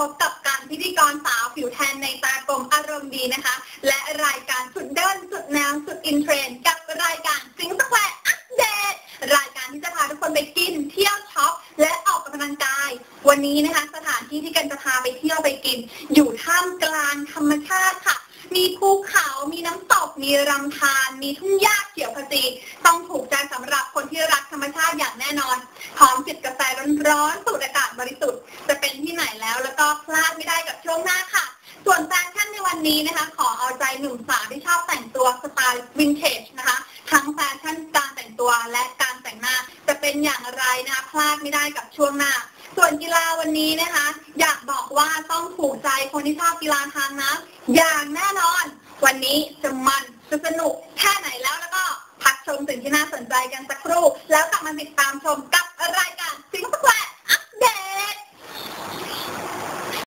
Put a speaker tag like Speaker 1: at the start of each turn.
Speaker 1: พบกับการพิธีกรสาวผิวแทนในตากลมอารมณ์ดีนะคะ และรายการสุดเดินสุดแนวสุดอินเทรนด์กับรายการสิงสแควร์อัปเดตรายการที่จะพาทุกคนไปกินเที่ยวช็อปและออกกำลังกาย วันนี้นะคะสถานที่ที่กันจะพาไปเที่ยวไปกิน อยู่ท่ามกลางธรรมชาติค่ะ มีภูเขามีน้ำตกมีลำธารมีทุ่งหญ้าเขียวขจีต้องถูกใจสำหรับคนที่รักธรรมชาติอย่างแน่นอนพร้อมจิบกาแฟร้อนๆสูดอากาศบริสุทธิ์ ไม่ได้กับช่วงหน้าค่ะ ส่วนแฟชั่นในวันนี้นะคะ ขอเอาใจหนุ่มสาวที่ชอบแต่งตัวสไตล์วินเทจนะคะ ทั้งแฟชั่นการแต่งตัวและการแต่งหน้า จะเป็นอย่างไรนะคะพลาดไม่ได้กับช่วงหน้า ส่วนกีฬาวันนี้นะคะ อยากบอกว่าต้องถูกใจคนที่ชอบกีฬาทางน้ำอย่างแน่นอน วันนี้จะมันจะสนุกแค่ไหนแล้วแล้วก็พักชมสิ่งที่น่าสนใจกันสักครู่ แล้วกลับมาติดตามชมกับรายการ